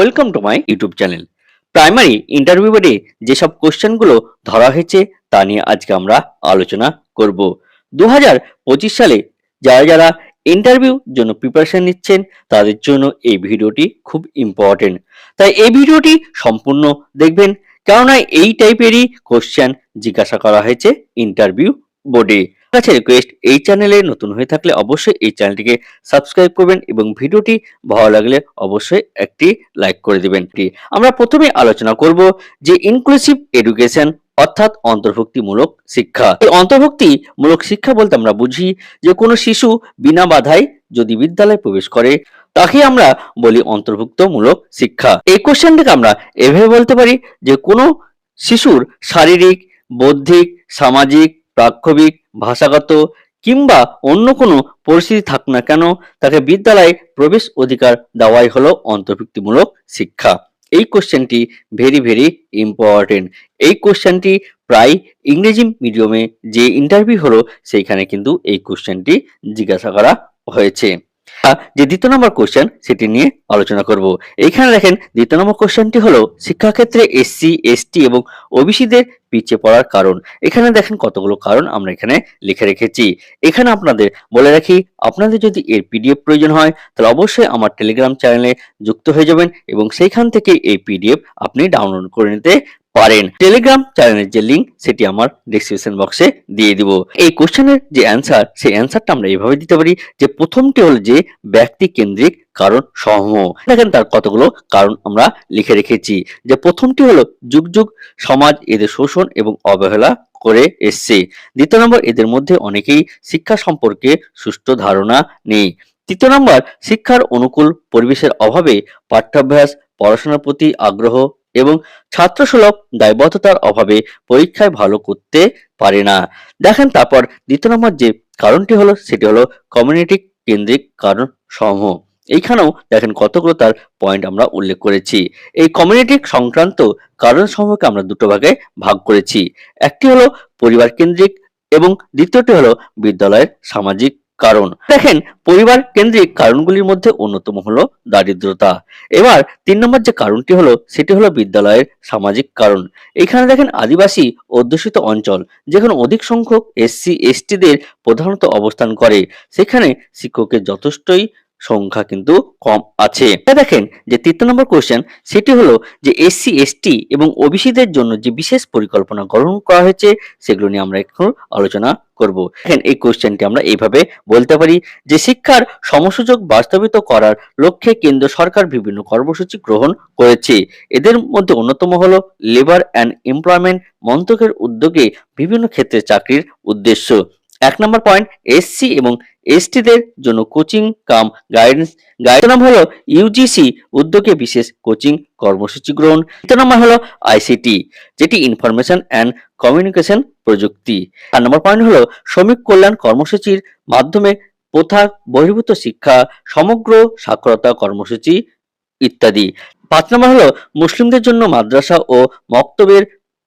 Welcome to my YouTube channel primary interview বোর্ডে যেসব কোশ্চেনগুলো ধরা হয়েছে তা নিয়ে আজকে আমরা আলোচনা করব। দু হাজার পঁচিশ সালে যারা যারা ইন্টারভিউ জন্য প্রিপারেশন নিচ্ছেন, তাদের জন্য এই ভিডিওটি খুব ইম্পর্টেন্ট তাই এই ভিডিওটি সম্পূর্ণ দেখবেন, কেননা এই টাইপেরই কোশ্চেন জিজ্ঞাসা করা হয়েছে ইন্টারভিউ বোর্ডে কাছে রিকোয়েস্ট এই চ্যানেলে নতুন হয়ে থাকলে অবশ্যই এই চ্যানেলটিকে সাবস্ক্রাইব করবেন এবং ভিডিওটি ভালো লাগলে অবশ্যই একটি লাইক করে দিবেন। আমরা প্রথমে আলোচনা করব যে ইনক্লুসিভ এডুকেশন অর্থাৎ অন্তর্ভুক্তিমূলক শিক্ষা। এই অন্তর্ভুক্তিমূলক শিক্ষা বলতে আমরা বুঝি যে কোনো শিশু বিনা বাধায় যদি বিদ্যালয়ে প্রবেশ করে, তাকে আমরা বলি অন্তর্ভুক্তমূলক শিক্ষা। এই কোশ্চেনটাকে আমরা এভাবে বলতে পারি যে কোনো শিশুর শারীরিক, বৌদ্ধিক, সামাজিক প্রাক্ষবিক, ভাষাগত কিংবা অন্য কোনো পরিস্থিতি থাক না কেন, তাকে বিদ্যালয়ে প্রবেশ অধিকার দেওয়াই হলো অন্তর্ভুক্তিমূলক শিক্ষা। এই কোশ্চেনটি ভেরি ভেরি ইম্পর্টেন্ট এই কোশ্চেনটি প্রায় ইংরেজি মিডিয়ামে যে ইন্টারভিউ হলো, সেইখানে কিন্তু এই কোশ্চেনটি জিজ্ঞাসা করা হয়েছে। যে দ্বিতীয় নম্বর কোশ্চেন সেটি নিয়ে আলোচনা করব। এখানে দেখেন দ্বিতীয় নম্বর কোশ্চেনটি হলো শিক্ষাক্ষেত্রে এসসি এসটি এবং ওবিসিদের পিছিয়ে পড়ার কারণ। এখানে দেখেন কতগুলো কারণ আমরা এখানে লিখে রেখেছি। এখানে আপনাদের বলে রাখি, আপনাদের যদি এর পিডিএফ প্রয়োজন হয়, তাহলে অবশ্যই আমার টেলিগ্রাম চ্যানেলে যুক্ত হয়ে যাবেন এবং সেইখান থেকে এই পিডিএফ আপনি ডাউনলোড করে নিতে পারেন। টেলিগ্রাম চ্যানেলের যে লিঙ্ক সেটি আমার ডিসক্রিপশন বক্সে দিয়ে দিব। এই কোশ্চেনের যে অ্যান্সার সেই অ্যান্সারটা আমরা এইভাবে দিতে পারি যে প্রথমটি হল যে ব্যক্তি কেন্দ্রিক কারণ সমূহ। দেখেন তার কতগুলো কারণ আমরা লিখে রেখেছি। যে প্রথমটি হলো যুগ যুগ সমাজ এদের শোষণ এবং অবহেলা করে এসছে। দ্বিতীয় নম্বর, এদের মধ্যে অনেকেই শিক্ষা সম্পর্কে সুষ্ঠু ধারণা নেই। তৃতীয় নম্বর, শিক্ষার অনুকূল পরিবেশের অভাবে পাঠ্যাভ্যাস, পড়াশোনার প্রতি আগ্রহ এবং ছাত্রসুলভ দায়বদ্ধতার অভাবে পরীক্ষায় ভালো করতে পারে না। দেখেন তারপর দ্বিতীয় নম্বর যে কারণটি হলো, সেটি হলো কমিউনিটি কেন্দ্রিক কারণ সমূহ। এইখানেও দেখেন কতগুলো তার পয়েন্ট আমরা উল্লেখ করেছি। এই কমিউনিটি সংক্রান্ত কারণ সমূহকে আমরা দুটো ভাগে ভাগ করেছি। একটি হলো পরিবার কেন্দ্রিক এবং দ্বিতীয়টি হলো বিদ্যালয়ের সামাজিক কারণ। দেখেন, পরিবার কেন্দ্রিক কারণগুলির মধ্যে অন্যতম হলো দারিদ্রতা। এবার তিন নম্বর যে কারণটি হলো, সেটি হলো বিদ্যালয়ের সামাজিক কারণ। এখানে দেখেন আদিবাসী অধ্যুষিত অঞ্চল, যেখানে অধিক সংখ্যক এসসি, এসটিদের প্রধানত অবস্থান করে। সেখানে শিক্ষকের যথেষ্টই সংখ্যা কিন্তু কম আছে। দেখেন যে তৃতীয় নম্বর কোয়েশ্চেন সেটি হলো যে এসসি এসটি এবং ওবিসিদের জন্য যে বিশেষ পরিকল্পনা গ্রহণ করা হয়েছে, সেগুলো নিয়ে আমরা একটু আলোচনা করব। দেখেন এই কোশ্চেনটি আমরা এইভাবে বলতে পারি যে শিক্ষার সমসুযোগ বাস্তবিত করার লক্ষ্যে কেন্দ্র সরকার বিভিন্ন কর্মসূচি গ্রহণ করেছে। এদের মধ্যে অন্যতম হলো লেবার অ্যান্ড এমপ্লয়মেন্ট মন্ত্রকের উদ্যোগে বিভিন্ন ক্ষেত্রে চাকরির উদ্দেশ্য। এক নম্বর পয়েন্ট এসসি এবং এসটিদের জন্য কোচিং কাম গাইডেন্স গাইড নাম হলো ইউজিসি উদ্যোগে বিশেষ কোচিং কর্মসূচি গ্রহণ। তৃতীয় নম্বর হলো আইসিটি যেটি ইনফরমেশন অ্যান্ড কমিউনিকেশন প্রযুক্তি। চার নম্বর পয়েন্ট হলো শ্রমিক কল্যাণ কর্মসূচির মাধ্যমে প্রথা বহির্ভূত শিক্ষা, সমগ্র সাক্ষরতা কর্মসূচি ইত্যাদি। পাঁচ নম্বর হলো মুসলিমদের জন্য মাদ্রাসা ও মক্তবের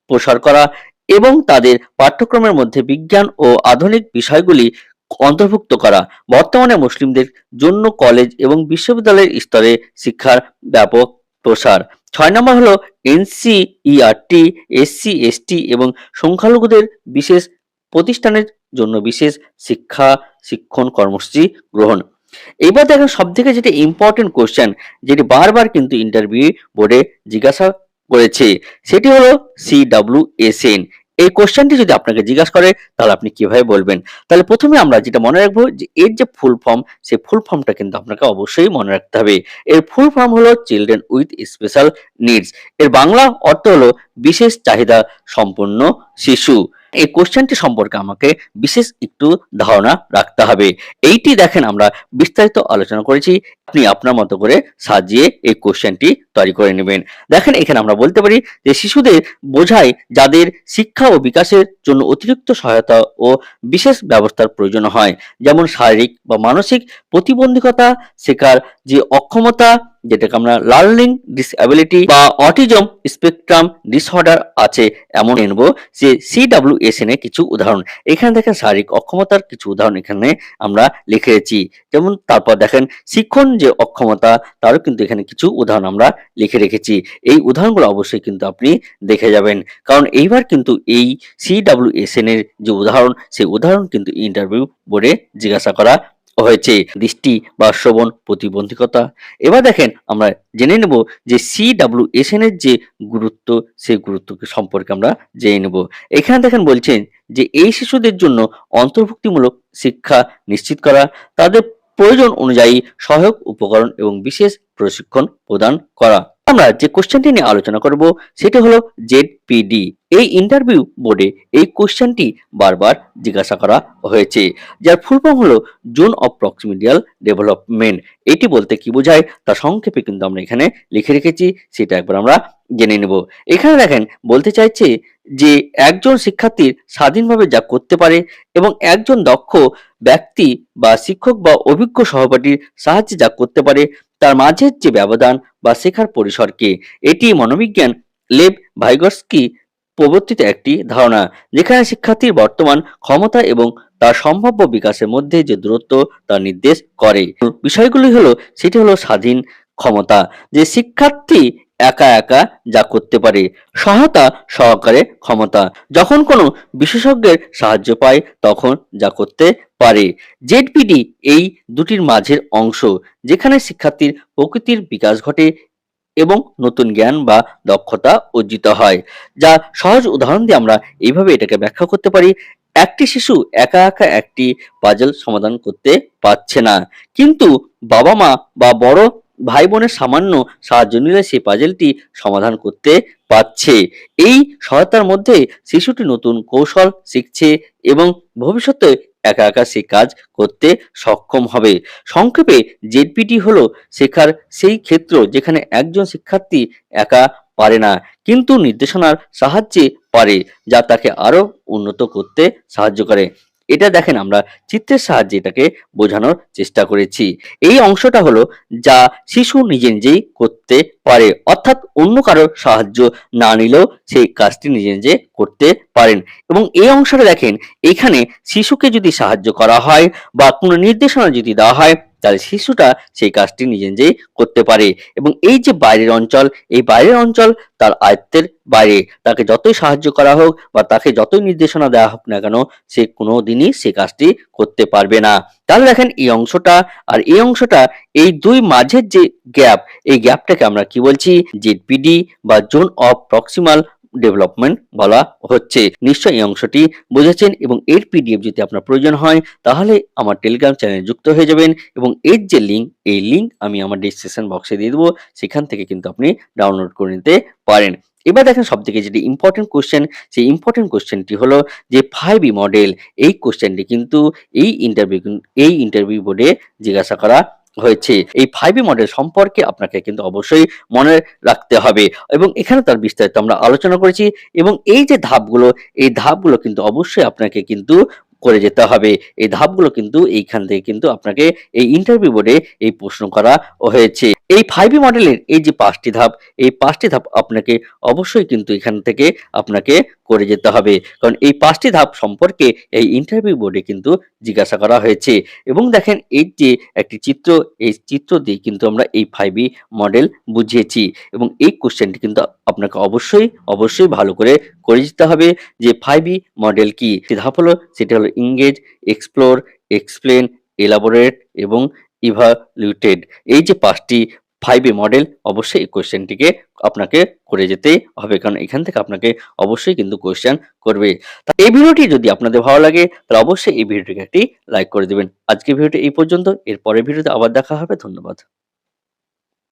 প্রসার করা। এবং তাদের পাঠ্যক্রমের মধ্যে বিজ্ঞান ও আধুনিক বিষয়গুলি অন্তর্ভুক্ত করা। বর্তমানে মুসলিমদের জন্য কলেজ এবং বিশ্ববিদ্যালয়ের স্তরে শিক্ষার ব্যাপক প্রসার। ছয় নম্বর হলো এনসিইআরটি, এসসি, এসটি এবং সংখ্যালঘুদের বিশেষ প্রতিষ্ঠানের জন্য বিশেষ শিক্ষা, শিক্ষণ কর্মসূচি গ্রহণ। এবার দেখেন সব থেকে যেটা ইম্পর্টেন্ট কোশ্চেন যেটি বারবার কিন্তু ইন্টারভিউ বোর্ডে জিজ্ঞাসা করেছে। সেটি হলো সি ডাব্লিউ এস এন এই কোশ্চেনটি যদি আপনাকে জিজ্ঞাসা করে, তাহলে আপনি কীভাবে বলবেন? তাহলে প্রথমে আমরা যেটা মনে রাখব যে, এর যে ফুল ফর্ম সেই ফুল ফর্মটা কিন্তু আপনাকে অবশ্যই মনে রাখতে হবে। এর ফুল ফর্ম হলো চিলড্রেন উইথ স্পেশাল নিডস এর বাংলা অর্থ হলো বিশেষ চাহিদা সম্পন্ন শিশু। এই কোশ্চেনটি সম্পর্কে আমাকে বিশেষ একটু ধারণা রাখতে হবে। এইটি দেখেন আমরা বিস্তারিত আলোচনা করেছি, আপনি আপনার মতো করে সাজিয়ে এই কোশ্চেনটি তৈরি করে নেবেন। দেখেন এখানে আমরা বলতে পারি যে শিশুদের বোঝায় যাদের শিক্ষা ও বিকাশের জন্য অতিরিক্ত সহায়তা ও বিশেষ ব্যবস্থার প্রয়োজন হয়। যেমন শারীরিক বা মানসিক প্রতিবন্ধকতা শেখার যে অক্ষমতা যেটাকে আমরা লার্নিং ডিসএবিলিটি বা অটিজম স্পেকট্রাম ডিসঅর্ডার আছে, এমন নেব যে সিডাব্লিউএসএন এর কিছু উদাহরণ। এখানে দেখেন শারীরিক অক্ষমতার কিছু উদাহরণ এখানে আমরা লিখেছি যেমন তারপর দেখেন শিক্ষণ যে অক্ষমতা, তারও কিন্তু এখানে কিছু উদাহরণ আমরা লিখে রেখেছি। এই উদাহরণগুলো অবশ্যই কিন্তু আপনি দেখে যাবেন। কারণ এইবার কিন্তু এই সিডাব্লিউএসএন এর যে উদাহরণ, সেই উদাহরণ কিন্তু ইন্টারভিউ বোর্ডে জিজ্ঞাসা করা হয়েছে দৃষ্টি বা শ্রবণ প্রতিবন্ধকতা। এবার দেখেন আমরা জেনে নেব যে সিডাব্লিউএসএন এর যে গুরুত্ব, সেই গুরুত্ব সম্পর্কে আমরা জেনে নেব। এখানে দেখেন বলছেন যে এই শিশুদের জন্য অন্তর্ভুক্তিমূলক শিক্ষা নিশ্চিত করা, তাদের প্রয়োজন অনুযায়ী সহায়ক উপকরণ এবং বিশেষ প্রশিক্ষণ প্রদান করা। আমরা যে কোশ্চেনটি নিয়ে আলোচনা করব, সেটি হলো জেডপিডি এই ইন্টারভিউ বোর্ডে এই কোশ্চেনটি বারবার জিজ্ঞাসা করা হয়েছে, যার ফুল ফর্ম হলো জোন অফ প্রক্সিমিডিয়াল ডেভেলপমেন্ট এটি বলতে কি বোঝায় তা সংক্ষেপে কিন্তু আমরা এখানে লিখে রেখেছি, সেটা একবার আমরা জেনে নেব। এখানে দেখেন, বলতে চাইছে যে একজন শিক্ষার্থীর স্বাধীনভাবে যা করতে পারে এবং একজন দক্ষ ব্যক্তি বা শিক্ষক বা অভিজ্ঞ সহপাঠীর সাহায্যে যা করতে পারে, তার মাঝের যে ব্যবধান বা শেখার পরিসরকে, এটি মনোবিজ্ঞান লেব ভাইগস্কি প্রবর্তিত একটি ধারণা যেখানে শিক্ষার্থীর বর্তমান ক্ষমতা এবং তার সম্ভাব্য বিকাশের মধ্যে যে দূরত্ব তা নির্দেশ করে। বিষয়গুলি হলো, সেটি হলো স্বাধীন ক্ষমতা, যে শিক্ষার্থী একা একা যা করতে পারে, সহায়তা সহকারে ক্ষমতা। যখন কোনো বিশেষজ্ঞের সাহায্য পায়, তখন যা করতে পারে। জেডপিডি এই দুটির মাঝের অংশ, যেখানে শিক্ষার্থীর প্রকৃতির বিকাশ ঘটে এবং নতুন জ্ঞান বা দক্ষতা অর্জিত হয়। যা সহজ উদাহরণ দিয়ে আমরা এইভাবে এটাকে ব্যাখ্যা করতে পারি, একটি শিশু একা একা একটি পাজল সমাধান করতে পারছে না। কিন্তু বাবা মা বা বড় ভাই বোনের সামান্য সাহায্য নিলে সেই পাজেলটি সমাধান করতে পারছে। এই সহায়তার মধ্যে শিশুটি নতুন কৌশল শিখছে এবং ভবিষ্যতে একা একা সে কাজ করতে সক্ষম হবে। সংক্ষেপে জেডপিটি হলো শেখার সেই ক্ষেত্র যেখানে একজন শিক্ষার্থী একা পারে না, কিন্তু নির্দেশনার সাহায্যে পারে, যা তাকে আরও উন্নত করতে সাহায্য করে। এটা দেখেন আমরা চিত্রের সাহায্যে এটাকে বোঝানোর চেষ্টা করেছি। এই অংশটা হলো যা শিশু নিজে নিজেই করতে পারে। অর্থাৎ অন্য কারোর সাহায্য না নিলেও সেই কাজটি নিজে নিজে করতে পারেন। এবং এই অংশটা দেখেন, এখানে শিশুকে যদি সাহায্য করা হয় বা কোনো নির্দেশনা যদি দেওয়া হয় তাহলে শিশুটা সেই কাজটি নিজে নিজেই করতে পারে। এবং এই যে বাইরের অঞ্চল, এই বাইরের অঞ্চল তার আয়ত্তের বাইরে। তাকে যতই সাহায্য করা হোক বা তাকে যতই নির্দেশনা দেওয়া হোক না কেন, সে কোনো দিনই সে কাজটি করতে পারবে না। তাহলে দেখেন এই অংশটা আর এই অংশটা, এই দুই মাঝের যে গ্যাপ, এই গ্যাপটাকে আমরা কি বলছি? জেডপিডি বা জোন অফ প্রক্সিমাল ডেভেলপমেন্ট বলা হচ্ছে। নিশ্চয়ই এই অংশটি বুঝেছেন এবং এর পিডিএফ যদি আপনার প্রয়োজন হয়, তাহলে আমার টেলিগ্রাম চ্যানেলে যুক্ত হয়ে যাবেন এবং এর যে লিঙ্ক এই লিঙ্ক আমি আমার ডিসক্রিপশন বক্সে দিয়ে দেবো। সেখান থেকে কিন্তু আপনি ডাউনলোড করে নিতে পারেন। এবার দেখেন সব থেকে যেটি ইম্পর্টেন্ট কোশ্চেন সেই ইম্পর্টেন্ট কোশ্চেনটি হলো যে ফাইভ মডেল এই কোশ্চেনটি কিন্তু এই ইন্টারভিউ এই ইন্টারভিউ বোর্ডে জিজ্ঞাসা করা হয়েছে। এই ফাইভ মডেল সম্পর্কে আপনাকে কিন্তু অবশ্যই মনে রাখতে হবে। এবং এখানে তার বিস্তারিত আমরা আলোচনা করেছি এবং এই যে ধাপগুলো, এই ধাপগুলো কিন্তু অবশ্যই আপনাকে কিন্তু করে যেতে হবে। এই ধাপগুলো কিন্তু এইখান থেকে কিন্তু আপনাকে এই ইন্টারভিউ বোর্ডে এই প্রশ্ন করা হয়েছে। এই ফাইভ মডেলের এই যে পাঁচটি ধাপ, এই পাঁচটি ধাপ আপনাকে অবশ্যই কিন্তু এখান থেকে আপনাকে করে যেতে হবে। কারণ এই পাঁচটি ধাপ সম্পর্কে এই ইন্টারভিউ বোর্ডে কিন্তু জিজ্ঞাসা করা হয়েছে। এবং দেখেন, এই যে একটি চিত্র, এই চিত্র দিয়ে কিন্তু আমরা এই ফাইভ মডেল বুঝিয়েছি। এবং এই কোশ্চেনটি কিন্তু আপনাকে অবশ্যই অবশ্যই ভালো করে করে যেতে হবে যে ফাইভ মডেল কি? ধাপ হলো, সেটা হলো ইংগেজ এক্সপ্লোর এক্সপ্লেন এলাবোরেট এবং ইভালুটেড এই যে পাঁচটি ফাইভ এ মডেল অবশ্যই এই কোয়েশ্চেনটিকে আপনাকে করে যেতে হবে, কারণ এখান থেকে আপনাকে অবশ্যই কিন্তু কোয়েশ্চেন করবে। এই ভিডিওটি যদি আপনাদের ভালো লাগে, তাহলে অবশ্যই এই ভিডিওটিকে একটি লাইক করে দেবেন। আজকে ভিডিওটি এই পর্যন্ত এর পরের ভিডিওতে আবার দেখা হবে, ধন্যবাদ।